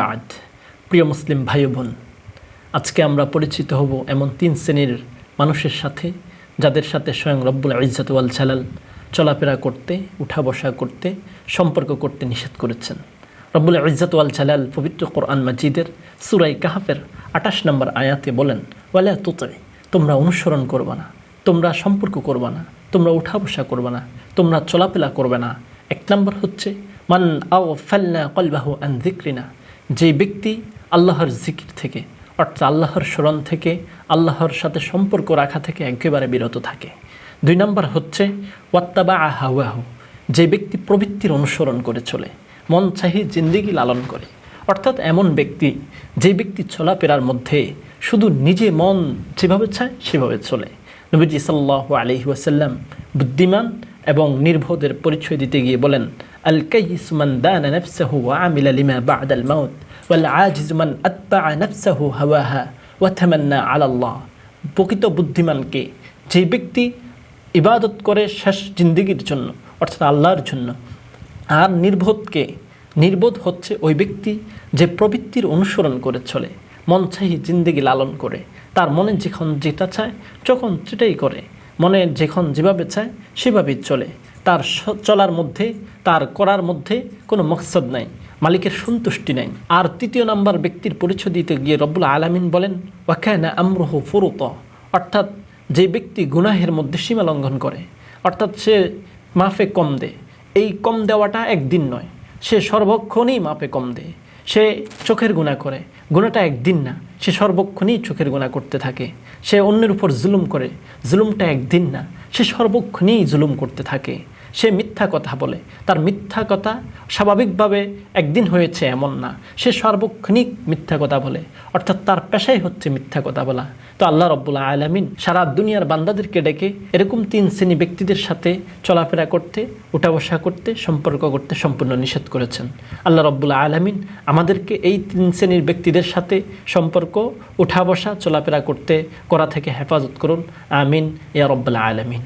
বাদ প্রিয় মুসলিম ভাই বোন আজকে আমরা পরিচিত হব এমন তিন শ্রেণির মানুষের সাথে, যাদের সাথে স্বয়ং রব্বুল ইজ্জত ওয়াল জালাল চলাফেরা করতে উঠা বসা করতে, সম্পর্ক করতে নিষেধ করেছেন। রব্বুল ইজ্জত ওয়াল জালাল পবিত্র কোরআন মাজিদের সুরাই কাহাফের আটাশ নম্বর আয়াতে বলেন, ওয়ালা তুতে, তোমরা অনুসরণ করবা না, তোমরা সম্পর্ক করবা না, তোমরা উঠা বসা করবে না, তোমরা চলাফেরা করবে না এক নম্বর হচ্ছে, মান আও ফাল্লা কলবাহু আন জিক্রিনা যে ব্যক্তি আল্লাহর জিকির থেকে, অর্থাৎ আল্লাহর স্মরণ থেকে, আল্লাহর সাথে সম্পর্ক রাখা থেকে একেবারে বিরত থাকে। দুই নম্বর হচ্ছে ওয়াত্তাবা হাওয়াহু। যে ব্যক্তি প্রবৃত্তির অনুসরণ করে চলে, মন চাহি জিন্দিগি লালন করে। অর্থাৎ এমন ব্যক্তি, যে ব্যক্তি চলাফেরার মধ্যে শুধু নিজে মন যেভাবে চায় সেভাবে চলে। নবীজি সাল্লাহ আলহি ওয়াসাল্লাম বুদ্ধিমান এবং নির্বোধের পরিচয় দিতে গিয়ে বলেন আল কাইসমান দান নফসাহু আমিলা লিমা বা'দ আল মাউত ওয়াল আজিজ মান আতবা'a নফসাহু হাওয়াহা ওয়া তামান্না আলা আল্লাহ প্রকৃত বুদ্ধিমানকে যে ব্যক্তি ইবাদত করে শেষ জিন্দিগির জন্য, অর্থাৎ আল্লাহর জন্য, আর নির্বোধকে, নির্বোধ হচ্ছে ওই ব্যক্তি যে প্রবৃত্তির অনুসরণ করে চলে, মন চাহি জিন্দিগি লালন করে, তার মনে যখন যেটা চায়, যখন সেটাই করে। মনে যখন যেভাবে চায়, সেভাবেই চলে। তার চলার মধ্যে, তার করার মধ্যে কোনো মকসদ নাই, মালিকের সন্তুষ্টি নাই। আর তৃতীয় নাম্বার ব্যক্তির পরিচয় দিতে গিয়ে রব্বুল আলামিন বলেন, ওয়াকানা আমরহ ফুরুত। অর্থাৎ যে ব্যক্তি গুনাহের মধ্যে সীমা লঙ্ঘন করে, অর্থাৎ সে মাফে কম দেয়। এই কম দেওয়াটা একদিন নয়, সে সর্বক্ষণই মাপে কম দেয়। সে চোখের গুণা করে। গুণাটা একদিন না, সে সর্বক্ষণই চোখের গুণা করতে থাকে। সে অন্যের উপর জুলুম করে, জুলুমটা একদিন না, সে সর্বক্ষণেই জুলুম করতে থাকে। সে মিথ্যা কথা বলে। তার মিথ্যা কথা স্বাভাবিকভাবে একদিন হয়েছে এমন না। সে সর্বক্ষণিক মিথ্যা কথা বলে। অর্থাৎ তার পেশাই হচ্ছে মিথ্যা কথা বলা। তো আল্লাহ রব্বুল্লা আলামিন সারা দুনিয়ার বান্দাদেরকে ডেকে এরকম তিন শ্রেণি ব্যক্তিদের সাথে চলাফেরা করতে উঠা বসা করতে, সম্পর্ক করতে সম্পূর্ণ নিষেধ করেছেন। আল্লাহ রব্বুল্লা আলামিন আমাদেরকে এই তিন শ্রেণির ব্যক্তিদের সাথে সম্পর্ক উঠা বসা চলাফেরা করতে, করা থেকে হেফাজত করুন। আমিন। ইয়া রব্বুল্লা আলামিন।